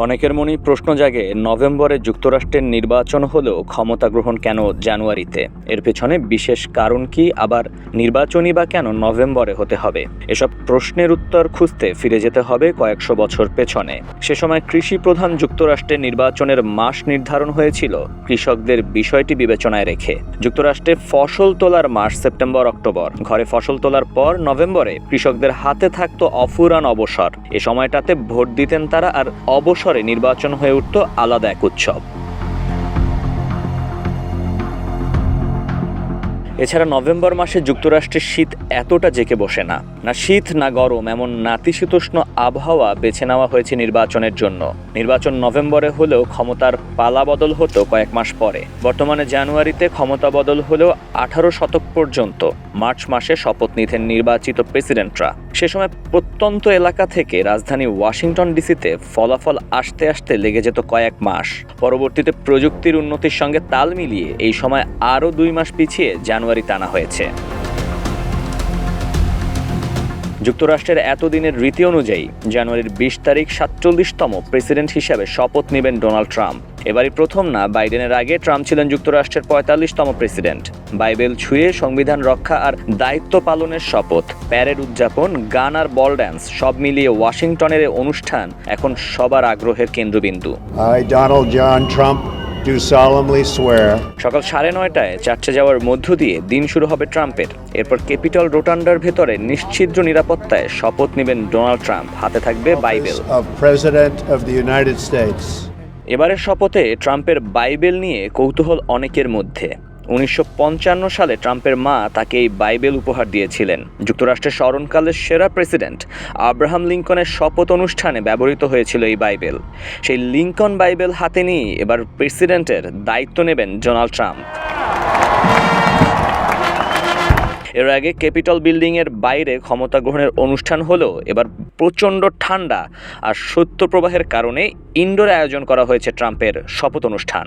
অনেকের মনেই প্রশ্ন জাগে, নভেম্বরে যুক্তরাষ্ট্রের নির্বাচন হলেও ক্ষমতা গ্রহণ কেন জানুয়ারিতে? এর পেছনে বিশেষ কারণ কি? আবার নির্বাচনই বা কেন নভেম্বরে হতে হবে? এসব প্রশ্নের উত্তর খুঁজতে ফিরে যেতে হবে কয়েকশো বছর পেছনে। সে সময় কৃষি প্রধান যুক্তরাষ্ট্রে নির্বাচনের মাস নির্ধারণ হয়েছিল, কৃষকদের বিষয়টি বিবেচনায় রেখে। যুক্তরাষ্ট্রে ফসল তোলার মাস সেপ্টেম্বর, অক্টোবর। ঘরে ফসল তোলার পর নভেম্বরে কৃষকদের হাতে থাকতো অফুরান অবসর। এ সময়টাতে ভোট দিতেন তারা আর অবসরে নির্বাচন হয়ে উঠত আলাদা এক উৎসব। এছাড়া নভেম্বর মাসে যুক্তরাষ্ট্রের শীত এতটা জেকে বসে না। না শীত, না গরম, এমন নাতিশীতোষ্ণ আবহাওয়া বেছে নেওয়া হয়েছে নির্বাচনের জন্য। নির্বাচন নভেম্বরে হলেও ক্ষমতার পালা বদল হতো কয়েক মাস পরে। বর্তমানে জানুয়ারিতে ক্ষমতা বদল হলেও আঠারো শতক পর্যন্ত। মার্চ মাসে শপথ নিতেন নির্বাচিত প্রেসিডেন্টরা। সে সময় প্রত্যন্ত এলাকা থেকে রাজধানী ওয়াশিংটন ডিসিতে ফলাফল আসতে আসতে লেগে যেত কয়েক মাস। পরবর্তীতে প্রযুক্তির উন্নতির সঙ্গে তাল মিলিয়ে এই সময় আরও দুই মাস পিছিয়ে জানুয়ারি টানা হয়েছে। যুক্তরাষ্ট্রের এতদিনের রীতি অনুযায়ী জানুয়ারির বিশ তারিখ সাতচল্লিশতম প্রেসিডেন্ট হিসাবে শপথ নেবেন ডোনাল্ড ট্রাম্প। এবারই প্রথম না, বাইডেনের আগে ট্রাম্প ছিলেন যুক্তরাষ্ট্রের পঁয়তাল্লিশতম প্রেসিডেন্ট। বাইবেল ছুঁয়ে সংবিধান রক্ষা আর দায়িত্ব পালনের শপথ, প্যারেড উদযাপন, গান আর বল ড্যান্স, সব মিলিয়ে ওয়াশিংটনের অনুষ্ঠান এখন সবার আগ্রহের কেন্দ্রবিন্দু। Do solemnly swear সকাল সাড়ে নয়টায় চার্চে যাওয়ার মধ্য দিয়ে দিন শুরু হবে ট্রাম্পের। এরপর ক্যাপিটল রোটান্ডার ভেতরে নিশ্চিদ্র নিরাপত্তায় শপথ নেবেন ডোনাল্ড ট্রাম্প। হাতে থাকবে Bible. of President of the United States. এবারের শপথে ট্রাম্পের বাইবেল নিয়ে কৌতূহল অনেকের মধ্যে। উনিশশো পঞ্চান্ন সালে ট্রাম্পের মা তাকে এই বাইবেল উপহার দিয়েছিলেন। যুক্তরাষ্ট্রের স্মরণকালের সেরা প্রেসিডেন্ট আব্রাহাম লিঙ্কনের শপথ অনুষ্ঠানে ব্যবহৃত হয়েছিল এই বাইবেল। সেই লিঙ্কন বাইবেল হাতে নিয়ে এবার প্রেসিডেন্টের দায়িত্ব নেবেন ডোনাল্ড ট্রাম্প। এর আগে ক্যাপিটল বিল্ডিং এর বাইরে ক্ষমতা গ্রহণের অনুষ্ঠান হলেও এবার প্রচণ্ড ঠান্ডা আর শৈত্যপ্রবাহের কারণে ইনডোর আয়োজন করা হয়েছে ট্রাম্পের শপথ অনুষ্ঠান।